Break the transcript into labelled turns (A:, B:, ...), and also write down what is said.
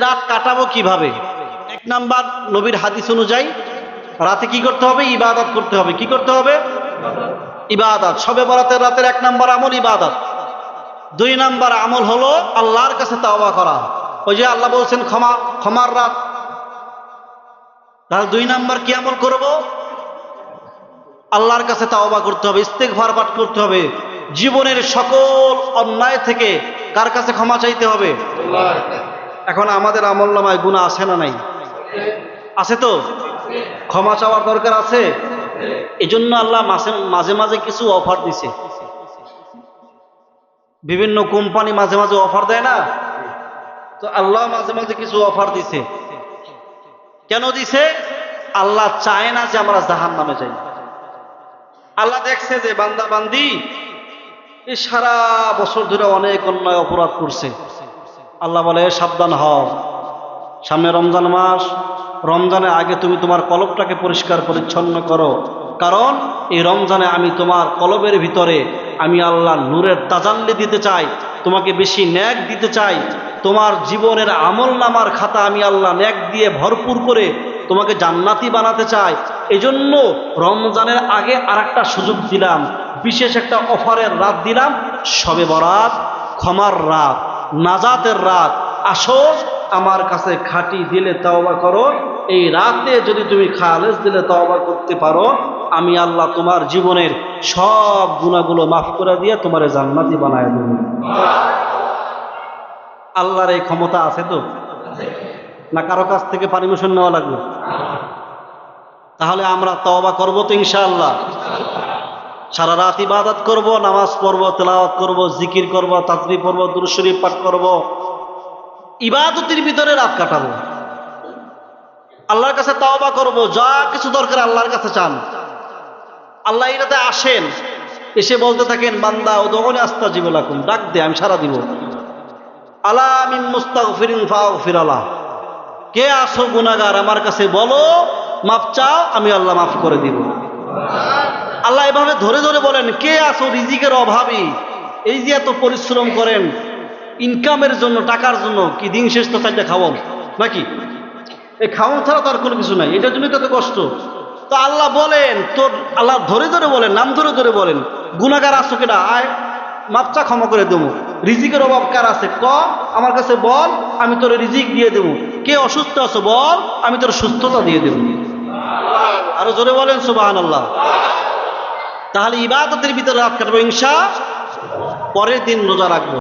A: রাত কাটাবো কীভাবে? এক নাম্বার নবীর হাদিস অনুযায়ী রাতে কি করতে হবে? ইবাদত করতে হবে। কি করতে হবে? ইবাদত। সবে বরাতের রাতের এক নাম্বার আমল ইবাদত। দুই নাম্বার আমল হলো আল্লাহর কাছে তাওবা করা। ওই যে আল্লাহ বলছেন, ক্ষমা, ক্ষমার রাত। তাহলে দুই নাম্বার কি আমল করব? আল্লাহর কাছে তাওবা করতে হবে ইস্তেকভার পাঠ করতে হবে। জীবনের সকল অন্যায় থেকে কার কাছে ক্ষমা চাইতে হবে? এখন আমাদের আমল নামায় গুণা আছে না নাই? আছে তো? ক্ষমা চাওয়ার দরকার আছে? এই জন্য আল্লাহ মাঝে মাঝে মাঝে কিছু অফার দিছে। বিভিন্ন কোম্পানি মাঝে মাঝে অফার দেয় না? তো আল্লাহ মাঝে মাঝে কিছু অফার দিছে। কেন দিছে? আল্লাহ চায় না যে আমরা জাহান নামে যাই। আল্লাহ দেখছে যে বান্দা বান্দি সারা বছর ধরে অনেক অন্যায় অপরাধ করছে। আল্লাহ বলে, সাবধান হও। সামনে রমজান মাস। রমজানের আগে তুমি তোমার কলবটাকে পরিষ্কার পরিচ্ছন্ন করো। কারণ এই রমজানে আমি তোমার কলবের ভিতরে আমি আল্লাহ নূরের তাজাল্লি দিতে চাই, তোমাকে বেশি ন্যাক দিতে চাই। তোমার জীবনের আমল নামার খাতা আমি আল্লাহ ন্যাক দিয়ে ভরপুর করে তোমাকে জান্নাতি বানাতে চাই। এজন্য রমজানের আগে আর একটা সুযোগ দিলাম, বিশেষ একটা অফারের রাত দিলাম, সবে বরাত, ক্ষমার রাত। নাজাতের রাত। আসো আমার কাছে খাটি দিলে তাওবা করো। এই রাতে যদি তুমি খালেজ দিলে তাওবা করতে পারো, আমি আল্লাহ তোমার জীবনের সব গুণাগুলো মাফ করে দিয়ে তোমার জান্নাতি বানায় দেব। আল্লাহর এই ক্ষমতা আছে তো? না কারও কাছ থেকে পারমিশন নেওয়া লাগবে? তাহলে আমরা তওবা করব তো ইনশাআল্লাহ। সারা রাত ইবাদত করব, নামাজ পড়ব, তেলাওয়াত করব, জিকির করব তাজবি পড়ব দুরুশরীফ পাঠ করব। ইবাদতের ভিতরে রাত কাটাবো। আল্লাহর কাছে তাওবা করব, যা কিছু দরকার আল্লাহর কাছে চান। আল্লাহ এটাতে আসেন, এসে বলতে থাকেন, বান্দা ও দোকানে আস্তা জীবলাকুম ডাক দে, আমি সারা দিব। আলা মিন মুস্তাগফিরিন ফাগফির আলা। কে আসো গুনাগার আমার কাছে বলো মাফ চাও, আমি আল্লাহ মাফ করে দিব। আল্লাহ এভাবে ধরে ধরে বলেন, কে আসো রিজিকের অভাবী? এই যে এত পরিশ্রম করেন ইনকামের জন্য, টাকার জন্য, কি দিন শেষ তো চাইতে খাওয়ান নাকি? এই খাওয়ান ছাড়া তো আর কোনো কিছু নাই, এটার জন্যই তো এত কষ্ট। তো আল্লাহ বলেন, তোর আল্লাহ ধরে ধরে বলেন, নাম ধরে ধরে বলেন গুণাগার আসো কেটা আয় মাপচা ক্ষমা করে দেবো। রিজিকের অভাব কার আছে? ক, আমার কাছে বল, আমি তোর রিজিক দিয়ে দেবো। কে অসুস্থ আছো বল, আমি তোর সুস্থতা দিয়ে দেবো। আরও জোরে বলেন সুবাহান আল্লাহ তাহলে ইবাদতের ভিতরে রাত কাটবো ইনশা পরের দিন রোজা রাখব।